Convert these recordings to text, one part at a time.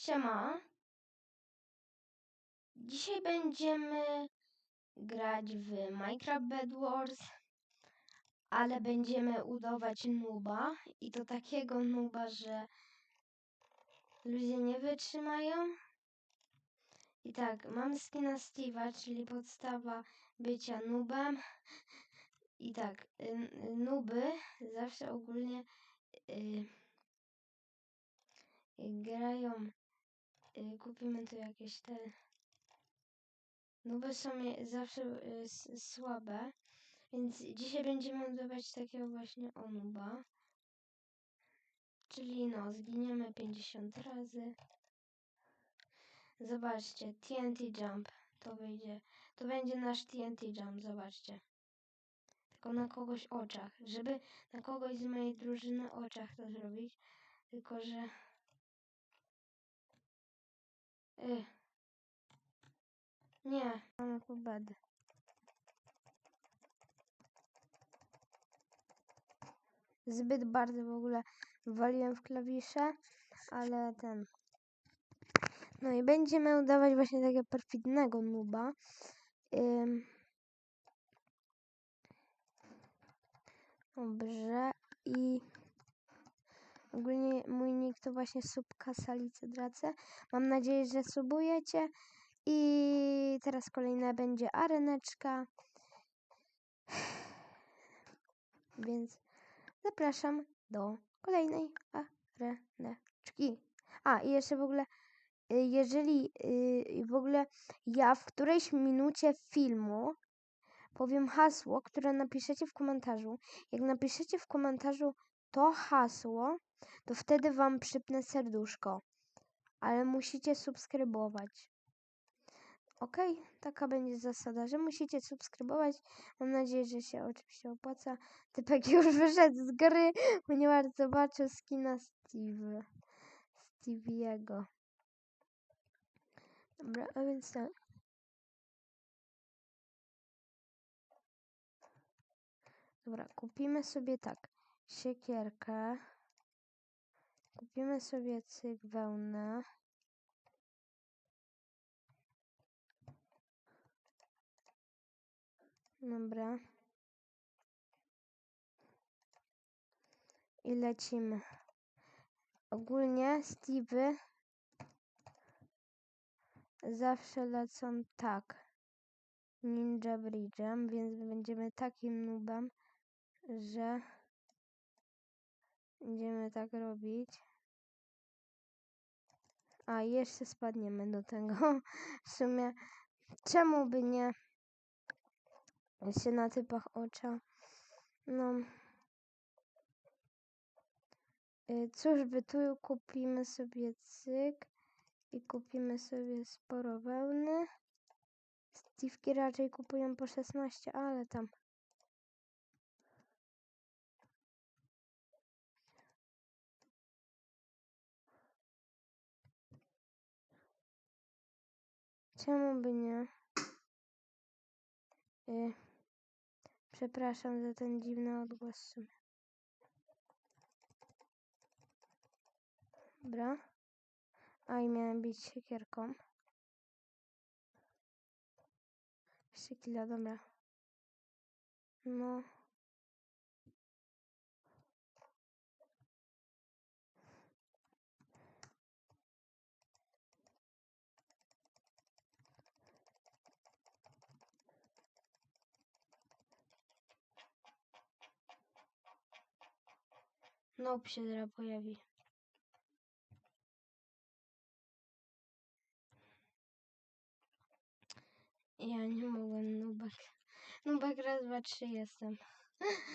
Siema. Dzisiaj będziemy grać w Minecraft Bed Wars, ale będziemy udawać nuba i to takiego nuba, że ludzie nie wytrzymają. I tak, mam skina Steve'a, czyli podstawa bycia nubem. I tak, y, nuby zawsze ogólnie y, grają y, kupimy tu jakieś te. Nuby są je- zawsze y, słabe, więc dzisiaj będziemy udawać takiego właśnie onuba. Czyli no, zginiemy 50 razy. Zobaczcie, TNT Jump to wyjdzie. To będzie nasz TNT Jump, zobaczcie. Tylko na kogoś oczach, żeby na kogoś z mojej drużyny oczach to zrobić. Tylko, że Nie, mamy tu bed. Zbyt bardzo w ogóle waliłem w klawisze, ale ten. No i będziemy udawać właśnie takiego perfidnego nuba. Ym. Dobrze i ogólnie mój nick to właśnie subka Salice Drace. Mam nadzieję, że subujecie. I teraz kolejna będzie areneczka. Więc zapraszam do kolejnej areneczki. A, i jeszcze w ogóle, y, jeżeli y, w ogóle ja w którejś minucie filmu powiem hasło, które napiszecie w komentarzu. Jak napiszecie w komentarzu to hasło, to wtedy wam przypnę serduszko. Ale musicie subskrybować. Okej, taka będzie zasada, że musicie subskrybować. Mam nadzieję, że się oczywiście opłaca. Typek już wyszedł z gry, ponieważ zobaczył skina Steve. Stevie'ego. Dobra, a więc tak. Dobra, kupimy sobie tak. Siekierkę. Kupimy sobie cyk wełnę. Dobra. I lecimy. Ogólnie Stevie zawsze lecą tak. Ninja Bridge'em, więc będziemy takim nubem, że będziemy tak robić. A, jeszcze spadniemy do tego. W sumie, czemu by nie się na typach ocza? No. Y, Cóż by tu kupimy sobie cyk i kupimy sobie sporo wełny. Steve'ki raczej kupują po 16, ale tam. Czemu by nie? Y, przepraszam za ten dziwny odgłos w sumie. Dobra. A i miałem bić siekierką. Jeszcze killa, dobra. No. Nope się zaraz pojawi. Ja nie mogłem, Nubek. Nubek raz, dwa, trzy jestem.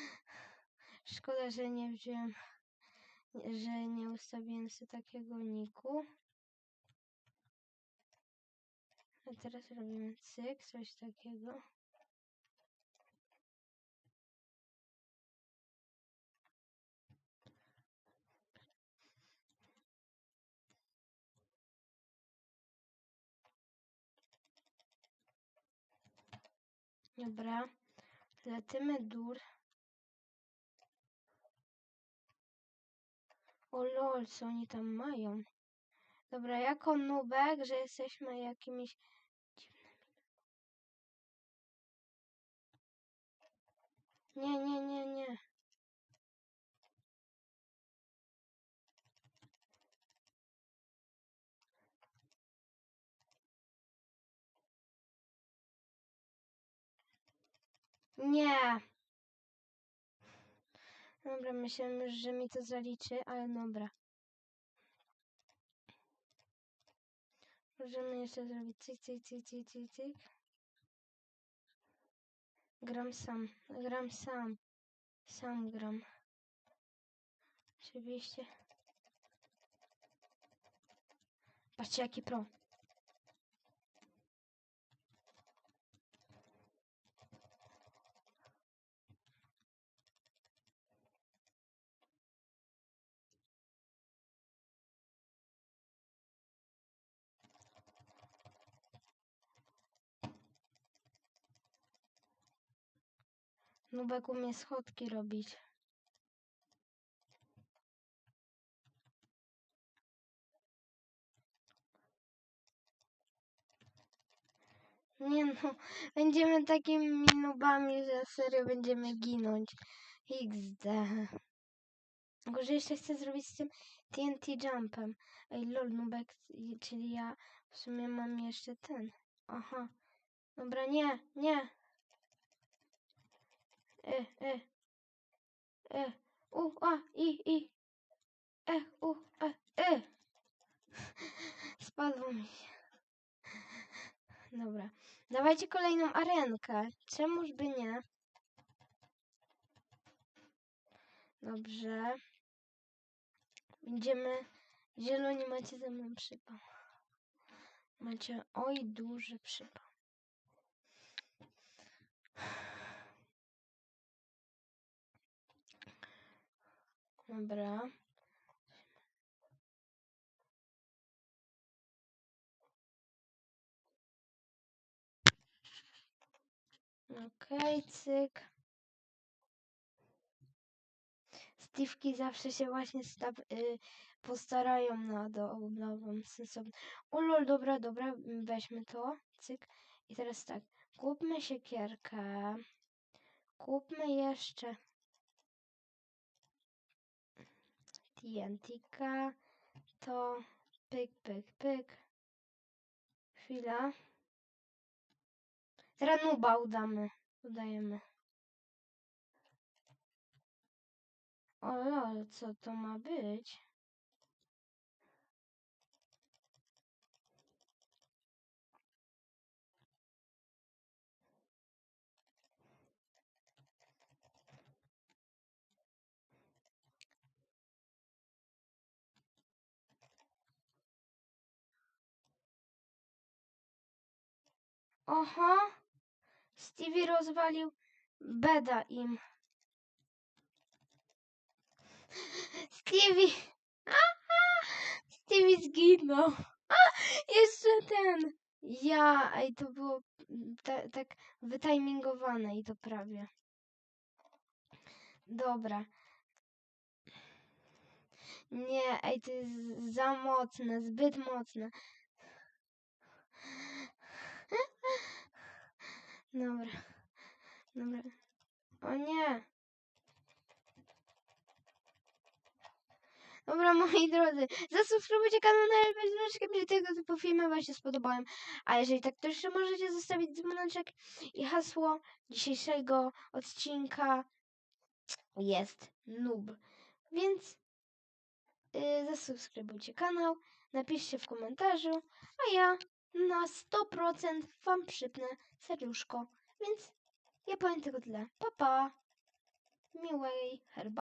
Szkoda, że nie wziąłem, że nie ustawiłem sobie takiego niku. A teraz robimy cyk, coś takiego. Dobra, lecimy dur. O lol, co oni tam mają? Dobra, jako nubek, że jesteśmy jakimiś dziwnymi. Nie, nie, nie, nie. Nie. Dobra, myślałem, że mi to zaliczy, ale dobra. Możemy jeszcze zrobić cyk, cyk, cyk, cyk, cyk, cyk. Gram sam, gram sam. Sam gram. Oczywiście. Patrzcie jaki pro. Nubek umie schodki robić. Nie no, będziemy takimi nubami, że serio będziemy ginąć. XD. Że jeszcze chcę zrobić z tym TNT jumpem. Ej, lol, nubek, czyli ja w sumie mam jeszcze ten. Aha. Dobra, nie, nie. E, e. E, u, a, i, i. E, u, e, e. Spadło mi się. Dobra. Dawajcie kolejną arenkę. Czemuż by nie? Dobrze. Będziemy... Zieloni macie ze mną przypał. Macie, oj, duży przypał. Dobra. Okej, cyk. Steve'ki zawsze się właśnie y, postarają na dobrową sensowną. O lol, dobra, dobra, mm, weźmy to, cyk. I teraz tak, kupmy siekierkę. Kupmy jeszcze TNT-ka. To pyk, pyk, pyk. Chwila. Teraz nuba udamy. Udajemy. O lol, co to ma być? Oho! Stevie rozwalił beda im. Stevie! Aha! Stevie zginął. A, jeszcze ten. Ja, ej, to było ta, tak wytimingowane i to prawie. Dobra. Nie, ej, to jest za mocne, zbyt mocne. Dobra. Dobra. O nie. Dobra, moi drodzy, zasubskrybujcie kanał na LB Znaczkiem, jeżeli tego typu filmy Wam się spodobają. A jeżeli tak, to jeszcze możecie zostawić dzwoneczek i hasło dzisiejszego odcinka jest noob. Więc yy, zasubskrybujcie kanał, napiszcie w komentarzu, a ja na 100% Wam przypnę serduszko. Więc ja powiem tylko tyle. Pa, pa! Miłej herbaty.